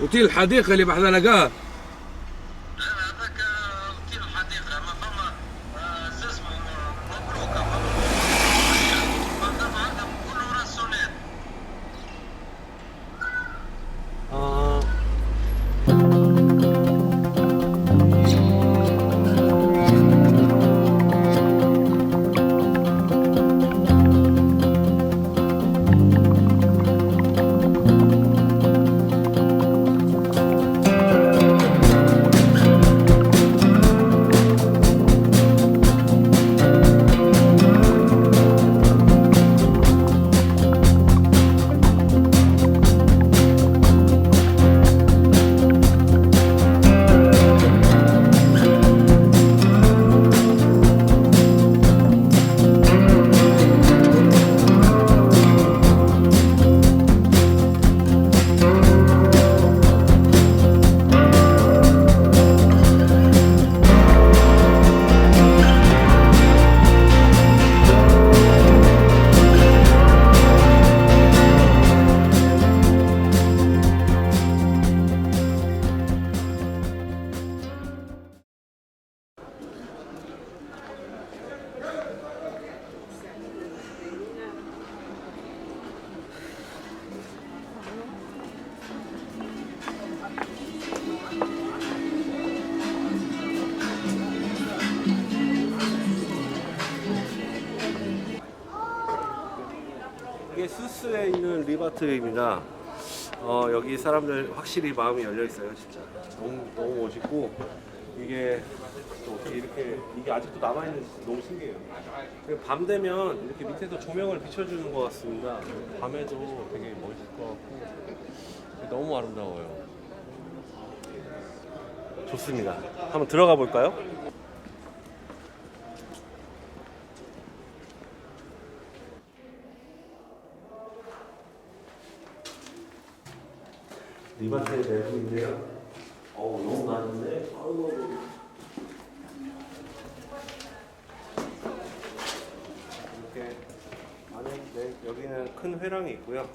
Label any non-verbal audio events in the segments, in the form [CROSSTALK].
اوتيل الحديقة اللي بحذا لقاه 있는 리바트입니다. 어, 여기 사람들 확실히 마음이 열려 있어요, 진짜. 너무 너무 멋있고 이게 또 어떻게 이렇게 이게 아직도 남아 있는지 너무 신기해요. 밤 되면 이렇게 밑에서 조명을 비춰주는 것 같습니다. 밤에도 되게 멋있을 것 같고 너무 아름다워요. 좋습니다. 한번 들어가 볼까요? 리바트의 내부인데요. 어우 너무 많은데. 아이고. 이렇게 안에 네, 여기는 큰 회랑이 있고요.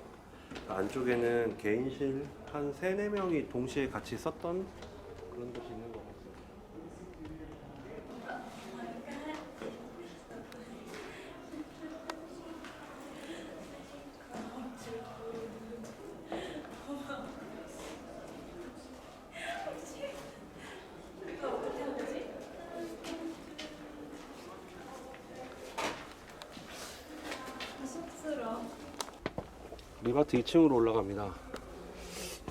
그 안쪽에는 개인실 한 세네 명이 동시에 같이 썼던 그런 곳이 있는 것 같아요. 리바트 2층으로 올라갑니다.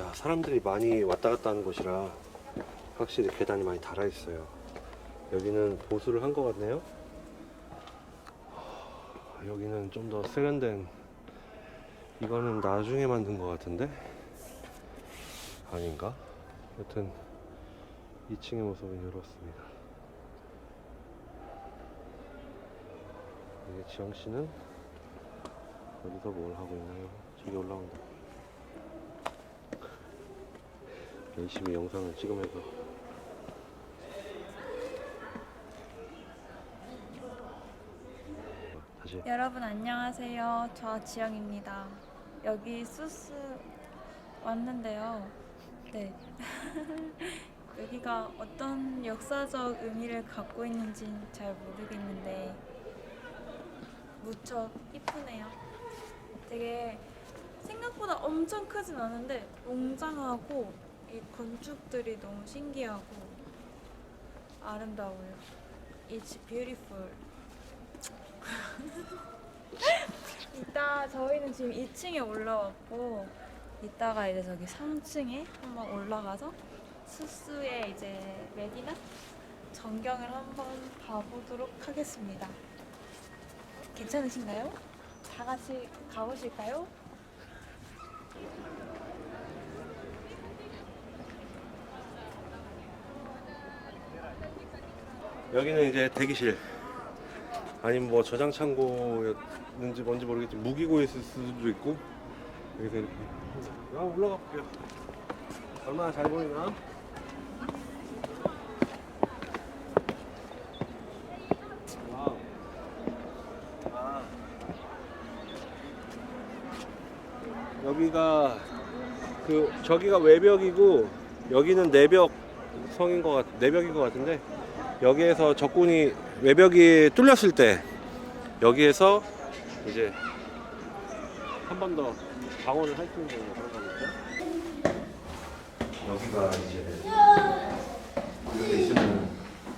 야, 사람들이 많이 왔다 갔다 하는 곳이라 확실히 계단이 많이 달아 있어요. 여기는 보수를 한 것 같네요. 하, 여기는 좀 더 세련된 이거는 나중에 만든 것 같은데 아닌가? 여튼 2층의 모습은 이렇습니다. 이게 지영 씨는 어디서 뭘 하고 있나요? 저기 올라온다. 열심히 영상을 찍으면서 다시 여러분 안녕하세요. 저 지영입니다. 여기 수스 왔는데요. 네. [LAUGHS] 여기가 어떤 역사적 의미를 갖고 있는지 잘 모르겠는데 무척 이쁘네요. 되게 생각보다 엄청 크진 않은데 웅장하고 이 건축들이 너무 신기하고 아름다워요. It's beautiful. [LAUGHS] 이따 저희는 지금 2층에 올라왔고 이따가 이제 저기 3층에 한번 올라가서 수스의 이제 메디나 전경을 한번 봐보도록 하겠습니다. 괜찮으신가요? 다 같이 가보실까요? 여기는 이제 대기실. 아니면 뭐 저장 창고였는지 뭔지 모르겠지만 무기고였을 수도 있고. 여기서 이렇게. 아 올라가 볼게요. 얼마나 잘 보이나 여기가 그 저기가 외벽이고 여기는 내벽 성인 것 같, 내벽인 것 같은데 여기에서 적군이 외벽이 뚫렸을 때 여기에서 이제 한 번 더 방어를 할 수 있는 그런 거겠죠? 여기가 이제 이렇게 있으면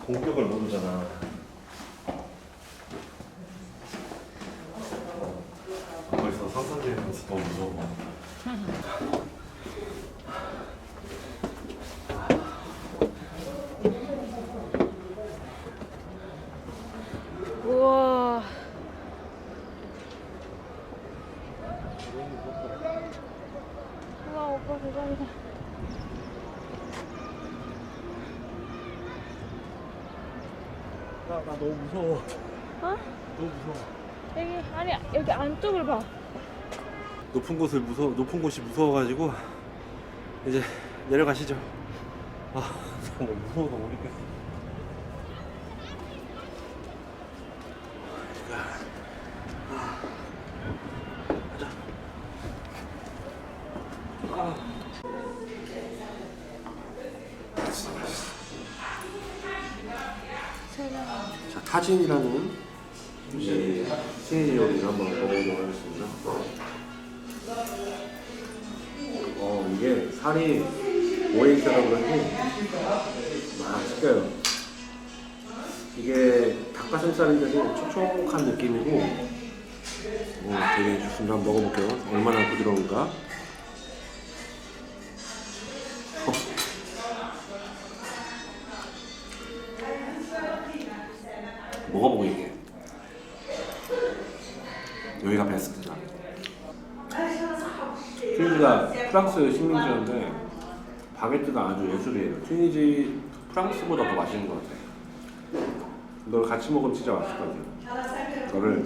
공격을 모르잖아. 벌써 상상되면서 더 무서워. 우와. 우와 오빠 대박이다. 나, 나 너무 무서워. 어? 너무 무서워. 여기 아니 여기 안쪽을 봐. 높은 곳을 무서 높은 곳이 무서워가지고 이제 내려가시죠. 아, [LAUGHS] 너무 무서워서 못 있겠어. 자, 타진이라는 이 생일 요리를 한번 먹어보도록 하겠습니다. 어, 이게 살이 오행살라고 그러지 맛있어요. 이게 닭가슴살인데도 촉촉한 느낌이고 어, 되게 좋습니다. 한번 먹어볼게요. 얼마나 부드러운가. 어. 먹어보고 얘기해. 여기가 베스트다. 튀니지가 프랑스 식민지였는데 바게트가 아주 예술이에요. 튀니지 프랑스보다 더 맛있는 것 같아요. 이걸 같이 먹으면 진짜 맛있을 것 같아요. 이거를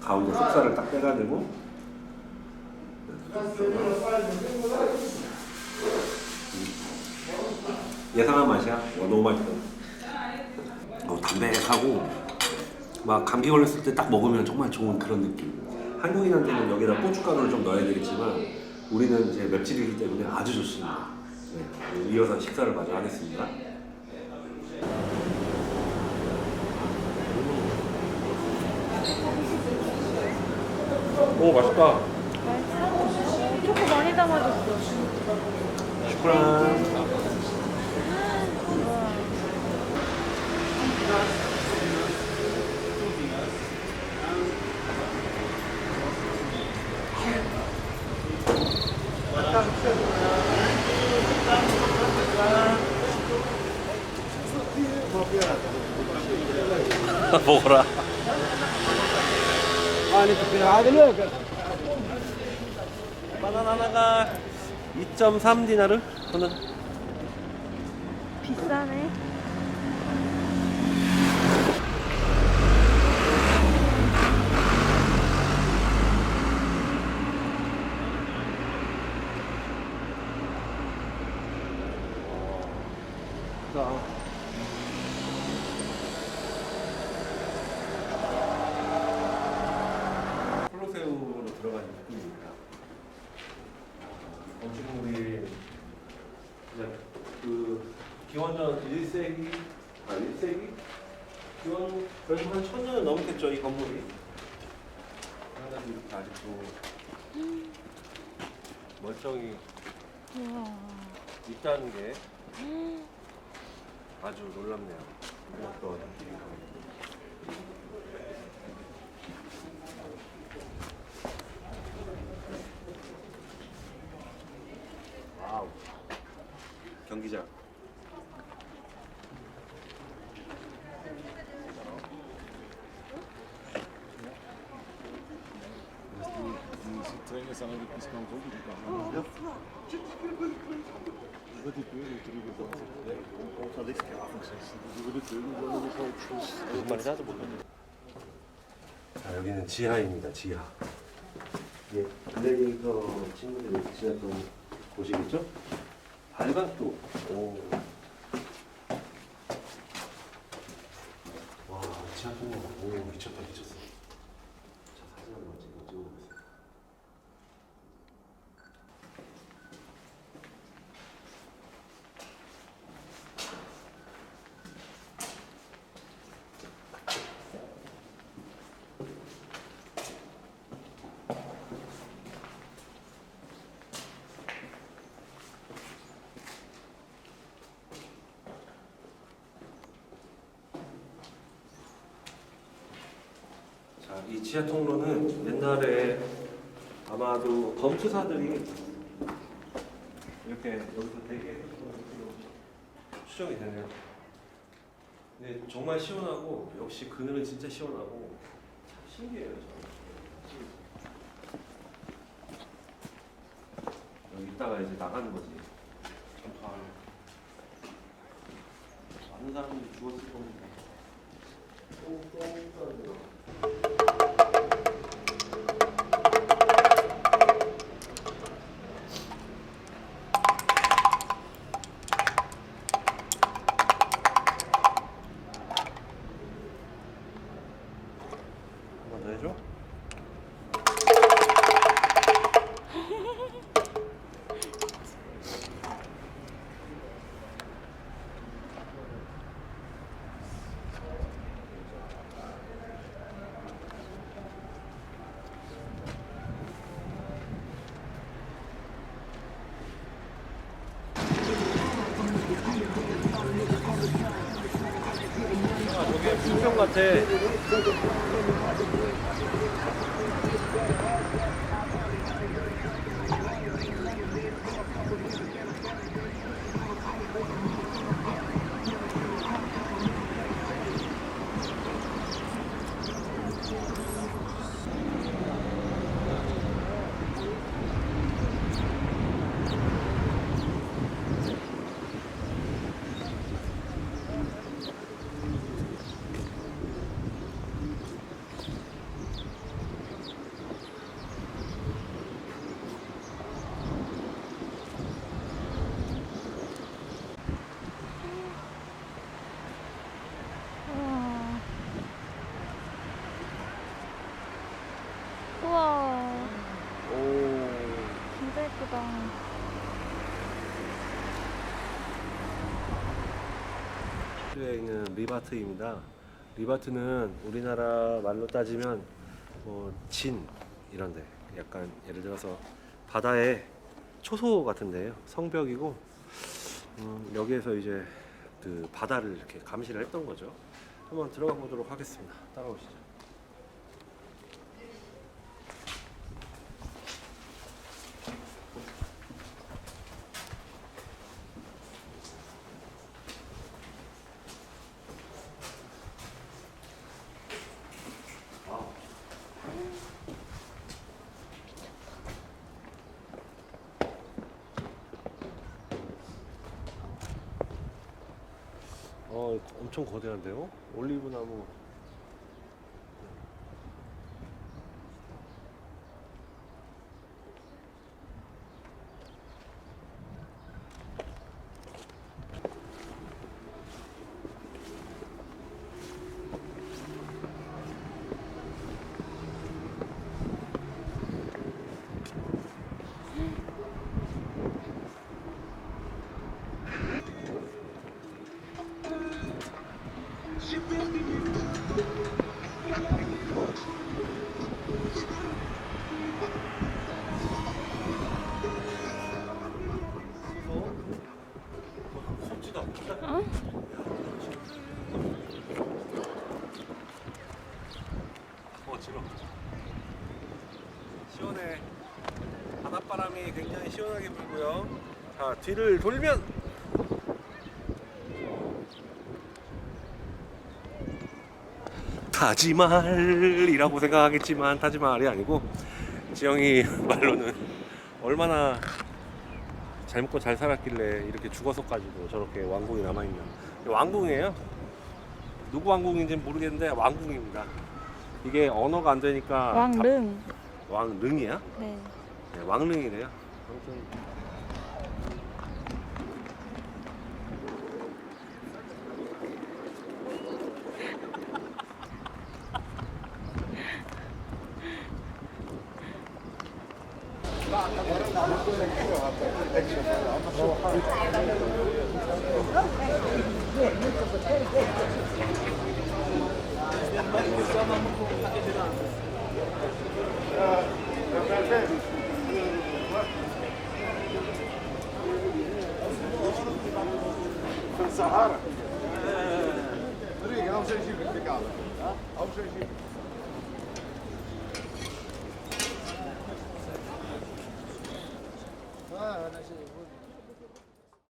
가운데 속살을 딱 빼가지고 예상한 맛이야. 와, 너무 맛있다. 어, 담백하고 막 감기 걸렸을 때 딱 먹으면 정말 좋은 그런 느낌. 한국인한테는 여기다 고춧가루를 좀 넣어야 되겠지만 우리는 이제 맵찔이기 때문에 아주 좋습니다. 네, 이어서 식사를 마저 하겠습니다. 오 맛있다. 초코 많이 담아줬어. 슈크란. 먹어라. 바나나 하나가 2.3 디나르? 저는 비싸네. 크다. 콜로세움으로 들어가는 느낌입니다. 건축물이 그냥 그 기원전 1세기 아 1세기 기원 그래도 한 천년은 넘겠죠 이 건물이. 하나도 이렇게 아직도 멀쩡히. 있다는 게 아주 놀랍네요. 어떤 와우 하나도 모르겠네. 자, 여기는 지하입니다. 지하. 이게 블랙에이터 친구들이 지났던 곳이겠죠? 발각도. 오. 와, 통로. 오, 미쳤다, 미쳤어. 자, 사진 한번 찍어 찍어보겠습니다. 이 지하 통로는 옛날에 아마도 검투사들이 이렇게 여기서 되게 추정이 되네요. 근데 정말 시원하고 역시 그늘은 진짜 시원하고 참 신기해요. 저는. 여기 있다가 이제 나가는 거지. 참 가을. 많은 사람들이 죽었을 겁니다. 똥똥 불 리바트입니다. 리바트는 우리나라 말로 따지면 뭐 진 이런데 약간 예를 들어서 바다의 초소 같은데요. 성벽이고 음, 여기에서 이제 그 바다를 이렇게 감시를 했던 거죠. 한번 들어가 보도록 하겠습니다. 따라오시죠. 어, 엄청 거대한데요? 올리브 나무. 시원하게 불고요. 자 뒤를 돌면 타지말이라고 생각하겠지만 타지말이 아니고 지영이 [LAUGHS] 말로는 얼마나 잘 먹고 잘 살았길래 이렇게 죽어서까지도 저렇게 왕궁이 남아있는 왕궁이에요 누구 왕궁인지는 모르겠는데 왕궁입니다 이게 언어가 안 되니까 왕릉. 자- 왕릉이야? 네. 네, 왕릉이래요 아무